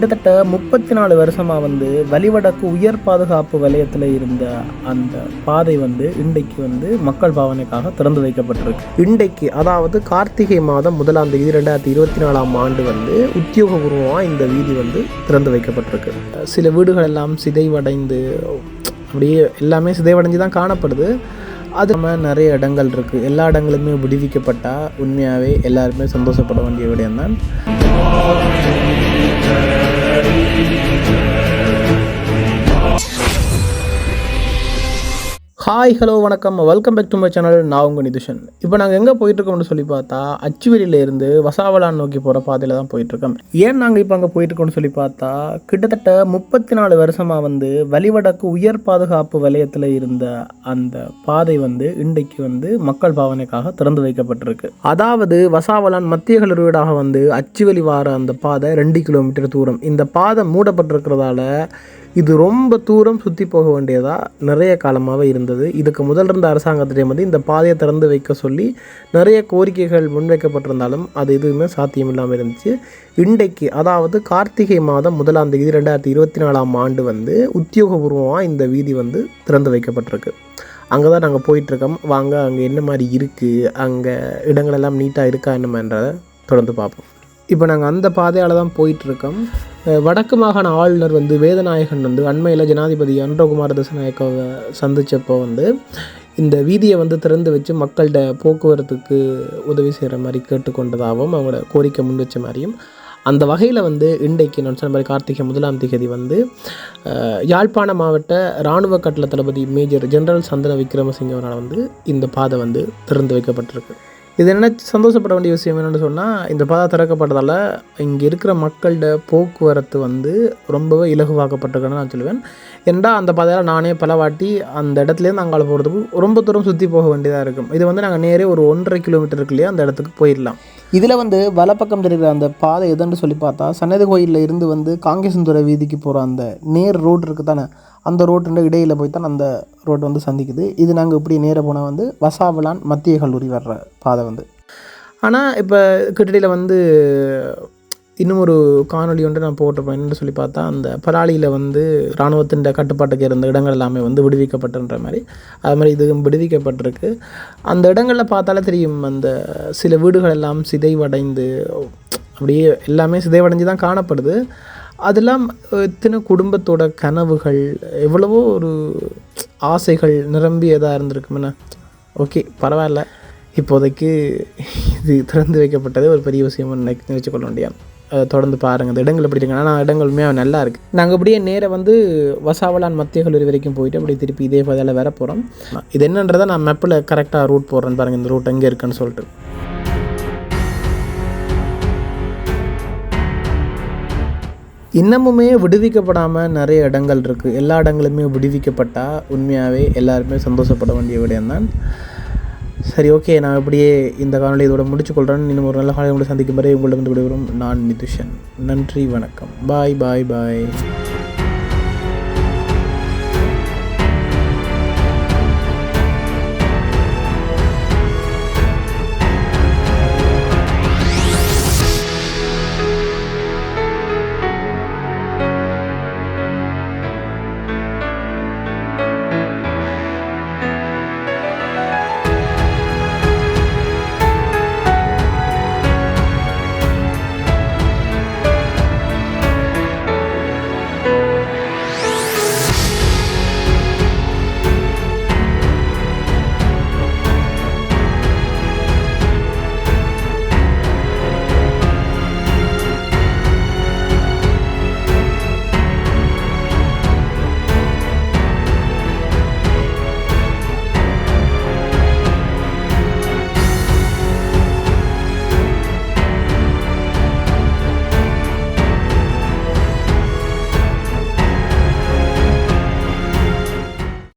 கிட்டத்தட்ட முப்பத்தி நாலு வருஷமாக வந்து வழிவடக்கு உயர் பாதுகாப்பு வலயத்தில் இருந்த அந்த பாதை வந்து இன்றைக்கு வந்து மக்கள் பாவனைக்காக திறந்து வைக்கப்பட்டிருக்கு. இன்றைக்கு அதாவது கார்த்திகை மாதம் முதலாம் தேதி ரெண்டாயிரத்தி இருபத்தி நாலாம் ஆண்டு வந்து உத்தியோகபூர்வமாக இந்த வீதி வந்து திறந்து வைக்கப்பட்டிருக்கு. சில வீடுகள் எல்லாம் சிதைவடைந்து அப்படியே எல்லாமே சிதைவடைஞ்சு தான் காணப்படுது. அது நம்ம நிறைய இடங்கள் இருக்குது எல்லா இடங்களுமே விடுவிக்கப்பட்டால் உண்மையாகவே எல்லாருமே சந்தோஷப்பட வேண்டிய விடயம் தான் ஹாய் ஹலோ வணக்கம். Welcome back to my channel நான் உங்கள் நிதிஷன். இப்போ நாங்கள் எங்கே போயிட்டுருக்கோம்னு சொல்லி பார்த்தா அச்சுவெளியிலேருந்து வசாவலான் நோக்கி போகிற பாதையில் தான் போயிட்டுருக்கோம். ஏன் நாங்கள் இப்போ அங்கே போயிட்டுருக்கோம்னு சொல்லி பார்த்தா கிட்டத்தட்ட முப்பத்தி நாலு வருஷமாக வந்து வழிவடக்கு உயர் பாதுகாப்பு வலயத்தில் இருந்த அந்த பாதை வந்து இன்றைக்கு வந்து மக்கள் பாவனைக்காக திறந்து வைக்கப்பட்டிருக்கு. அதாவது வசாவலான் மத்திய கல்லூரியூடாக வந்து அச்சுவெளி வார அந்த பாதை ரெண்டு கிலோமீட்டர் தூரம். இந்த பாதை மூடப்பட்டிருக்கிறதால இது ரொம்ப தூரம் சுற்றி போக வேண்டியதாக நிறைய காலமாகவே இருந்தது. இதுக்கு முதல் இருந்த அரசாங்கத்திடம் வந்து இந்த பாதையை திறந்து வைக்க சொல்லி நிறைய கோரிக்கைகள் முன்வைக்கப்பட்டிருந்தாலும் அது எதுவுமே சாத்தியம் இல்லாமல் இருந்துச்சு. இன்றைக்கு அதாவது கார்த்திகை மாதம் முதலாம் தேதி ரெண்டாயிரத்தி இருபத்தி நாலாம் ஆண்டு வந்து உத்தியோகபூர்வமாக இந்த வீதி வந்து திறந்து வைக்கப்பட்டிருக்கு. அங்கே தான் நாங்கள் போயிட்டுருக்கோம். வாங்க அங்கே என்ன மாதிரி இருக்குது அங்கே இடங்கள் எல்லாம் நீட்டாக இருக்கா என்னமென்றதை தொடர்ந்து பார்ப்போம். இப்போ நாங்கள் அந்த பாதையால் தான் போயிட்டுருக்கோம். வடக்கு மாகாண ஆளுநர் வந்து வேதநாயகன் வந்து அண்மையில் ஜனாதிபதி அனுரகுமார திசநாயக்காவை சந்தித்தப்போ வந்து இந்த வீதியை வந்து திறந்து வச்சு மக்கள்கிட்ட போக்குவரத்துக்கு உதவி செய்கிற மாதிரி கேட்டுக்கொண்டதாகவும் அவங்களோட கோரிக்கை முன் வச்ச மாதிரியும் அந்த வகையில் வந்து இன்றைக்கு நான் சொன்ன மாதிரி கார்த்திகை முதலாம் திகதி வந்து யாழ்ப்பாண மாவட்ட இராணுவ கட்டள தளபதி மேஜர் ஜெனரல் சந்தன விக்ரமசிங்கவரால் வந்து இந்த பாதை வந்து திறந்து வைக்கப்பட்டிருக்கு. இது என்ன சந்தோஷப்பட வேண்டிய விஷயம் என்னென்னு சொன்னால் இந்த பாதை திறக்கப்பட்டதால் இங்கே இருக்கிற மக்கள்கிட்ட போக்குவரத்து வந்து ரொம்பவே இலகுவாக்கப்பட்டிருக்குன்னு நான் சொல்லுவேன். ஏன்டா அந்த பாதையால் நானே பல வாட்டி அந்த இடத்துலேருந்து அங்கால போகிறதுக்கு ரொம்ப தூரம் சுற்றி போக வேண்டியதாக இருக்கும். இது வந்து நாங்கள் நேரே ஒரு ஒன்றரை கிலோமீட்டருக்குள்ளேயே அந்த இடத்துக்கு போயிடலாம். இதில் வந்து வலப்பக்கம் தெரிகிற அந்த பாதை எதுன்னு சொல்லி பார்த்தா சன்னதி கோயிலில் இருந்து வந்து காங்கேசந்துறை வீதிக்கு போகிற அந்த நேர் ரோடு இருக்குது தானே அந்த ரோட்டுன்ற இடையில் போய் தான் அந்த ரோடு வந்து சந்திக்குது. இது நாங்கள் இப்படி நேராக போனால் வந்து வசாவலான் மத்திய கல்லூரி வர்ற பாதை வந்து. ஆனால் இப்போ கிட்டடியில் வந்து இன்னும் ஒரு காணொளி ஒன்று நான் போட்டிருப்பேன். என்னென்னு சொல்லி பார்த்தா அந்த பராளியில் வந்து இராணுவத்தின் கட்டுப்பாட்டுக்கு இருந்த இடங்கள் எல்லாமே வந்து விடுவிக்கப்பட்டுன்ற மாதிரி. அது மாதிரி இதுவும் விடுவிக்கப்பட்டிருக்கு. அந்த இடங்களில் பார்த்தாலே தெரியும் அந்த சில வீடுகள் எல்லாம் சிதைவடைந்து அப்படியே எல்லாமே சிதைவடைஞ்சு தான் காணப்படுது. அதெல்லாம் எத்தனை குடும்பத்தோட கனவுகள் எவ்வளவோ ஒரு ஆசைகள் நிரம்பியதாக இருந்திருக்குமெண்ணா ஓகே பரவாயில்ல. இப்போதைக்கு இது திறந்து வைக்கப்பட்டதே ஒரு பெரிய விஷயம் நினைச்சு கொள்ள முடியாது தொடர்ந்து பாருங்கள் இந்த இடங்கள் எப்படி இருக்குன்னா ஆனால் இடங்கள் உண்மையாக நல்லா இருக்குது நாங்கள் அப்படியே நேராக வந்து வசாவலான் மத்திய கல்லூரி வரைக்கும் போயிட்டு அப்படியே திருப்பி இதே பாதையில் வர போகிறோம் இது என்னன்றதை நான் மேப்பில் கரெக்டாக ரூட் போடுறேன்னு பாருங்கள் இந்த ரூட் எங்கே இருக்குன்னு சொல்லிட்டு. இன்னமுமே விடுவிக்கப்படாமல் நிறைய இடங்கள் இருக்குது எல்லா இடங்களுமே விடுவிக்கப்பட்டால் உண்மையாகவே எல்லாருமே சந்தோஷப்பட வேண்டிய விடயம்தான். சரி ஓகே. நான் இப்படியே இந்த காணொலி இதோட முடிச்சுக்கொள்கிறேன் இன்னும் ஒரு நல்ல காலையில் உங்களை சந்திக்கும் வரை உங்களிடம் விடைபெறும் நான் நிதுஷன். நன்றி வணக்கம். பாய் பாய் பாய்.